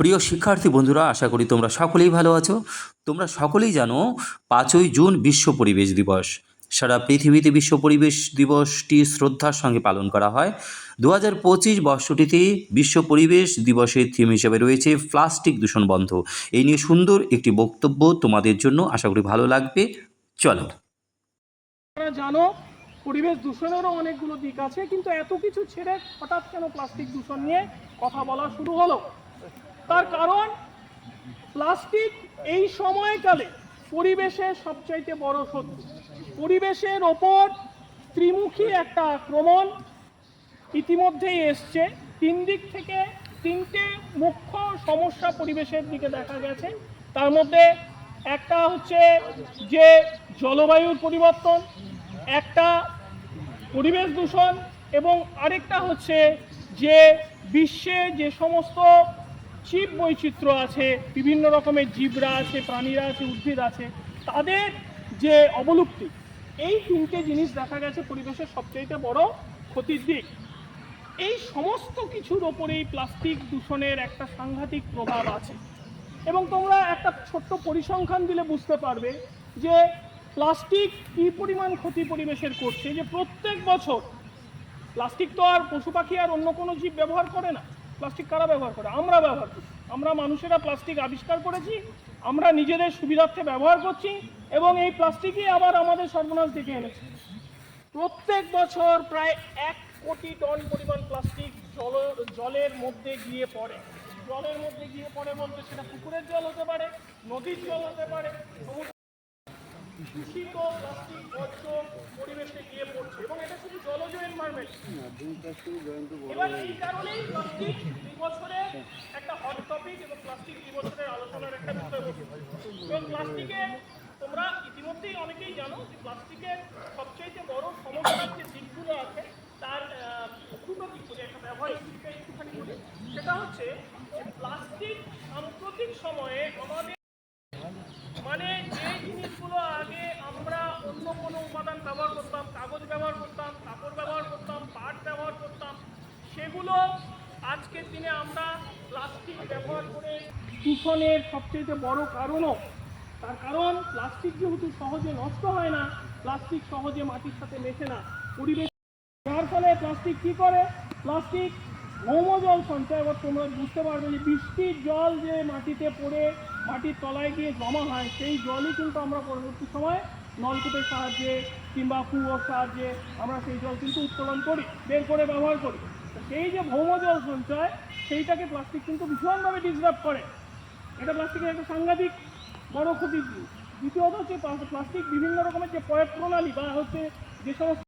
প্রিয় শিক্ষার্থী বন্ধুরা, আশা করি তোমরা সকলেই ভালো আছো। তোমরা সকলেই জানো, পাঁচই জুন বিশ্ব পরিবেশ দিবস। সারা পৃথিবীতে বিশ্ব পরিবেশ দিবসটি শ্রদ্ধার সঙ্গে পালন করা হয়। দু হাজার পঁচিশ বর্ষটিতে বিশ্ব পরিবেশ দিবসের থিম হিসেবে রয়েছে প্লাস্টিক দূষণ বন্ধ। এই নিয়ে সুন্দর একটি বক্তব্য তোমাদের জন্য আশা করি ভালো লাগবে। চলো। জানো, পরিবেশ দূষণেরও অনেকগুলো দিক আছে, কিন্তু এত কিছু ছেড়ে হঠাৎ কেন প্লাস্টিক দূষণ নিয়ে কথা বলা শুরু হলো? তার কারণ, প্লাস্টিক এই সময়কালে পরিবেশের সবচাইতে বড় শত্রু। পরিবেশের ওপর ত্রিমুখী একটা আক্রমণ ইতিমধ্যেই এসছে। তিন দিক থেকে তিনটে মুখ্য সমস্যা পরিবেশের দিকে দেখা গেছে। তার মধ্যে একটা হচ্ছে যে জলবায়ুর পরিবর্তন, একটা পরিবেশ দূষণ এবং আরেকটা হচ্ছে যে বিশ্বে যে সমস্ত জীব বৈচিত্র্য আছে, বিভিন্ন রকমের জীবরা আছে, প্রাণীরা আছে, উদ্ভিদ আছে, তাদের যে অবলুপ্তি, এই তিনটে জিনিস দেখা গেছে পরিবেশের সবচেয়ে বড় ক্ষতির দিক। এই সমস্ত কিছুর ওপরেই প্লাস্টিক দূষণের একটা সাংঘাতিক প্রভাব আছে। এবং তোমরা একটা ছোট্ট পরিসংখ্যান দিলে বুঝতে পারবে যে প্লাস্টিক কী পরিমাণ ক্ষতি পরিবেশের করছে, যে প্রত্যেক বছর প্লাস্টিক তো আর পশু পাখি আর অন্য কোনো জীব ব্যবহার করে না। প্লাস্টিক কারা ব্যবহার করে? আমরা ব্যবহার করি। আমরা মানুষেরা প্লাস্টিক আবিষ্কার করেছি, আমরা নিজেদের সুবিধার্থে ব্যবহার করছি এবং এই প্লাস্টিকই আবার আমাদের সর্বনাশ ডেকে এনেছে। প্রত্যেক বছর প্রায় এক কোটি টন পরিমাণ প্লাস্টিক জল, জলের মধ্যে গিয়ে পড়ে। জলের মধ্যে গিয়ে পড়ে বলতে সেটা পুকুরের জল হতে পারে, নদীর জল হতে পারে দূষিত প্লাস্টিক বর্জ্য পরিবেশে গিয়ে পড়ছে এবং এটা শুধু জলজ এনভায়রনমেন্ট কারণেই একটা হট টপিক প্লাস্টিক আলোচনার একটা এবং তোমরা ইতিমধ্যেই অনেকেই জানো যে প্লাস্টিকের সবচেয়ে বড় সমস্যার যে দিকগুলো আছে তার দুটো দিক একটা ব্যবহারিক দিকটা একটুখানি বলি সেটা হচ্ছে প্লাস্টিক সাম্প্রতিক সময়ে আমাদের মানে যে জিনিসগুলো আগে আমরা অন্য কোনো উপাদান ব্যবহার করতাম, কাগজ ব্যবহার করতাম কাপড় ব্যবহার করতাম পাট ব্যবহার করতাম সেগুলো আজকের দিনে আমরা প্লাস্টিক ব্যবহার করে দূষণের সবচেয়ে বড় কারণও। তার কারণ প্লাস্টিক যেহেতু সহজে নষ্ট হয় না প্লাস্টিক সহজে মাটির সাথে মেশে না। পরিবেশ যার ফলে প্লাস্টিক কি করে? প্লাস্টিক ভৌম জল সঞ্চয় এবার তোমরা বুঝতে পারবে যে বৃষ্টির জল যে মাটিতে পড়ে, মাটির তলায় গিয়ে জমা হয়, সেই জলই কিন্তু আমরা পরবর্তী সময় নলকূপের সাহায্যে কিংবা কুয়োর সাহায্যে আমরা সেই জল কিন্তু উত্তোলন করি, বের করে ব্যবহার করি। সেই যে ভৌম জল সঞ্চয়, সেইটাকে প্লাস্টিক কিন্তু ভীষণভাবে ডিস্টার্ব করে। এটা প্লাস্টিকের একটা সাংঘাতিক বড় ক্ষতির দ্বিতীয়ত হচ্ছে প্লাস্টিক বিভিন্ন রকমের যে প্রয়োগ প্রণালী বা হচ্ছে যে সমস্ত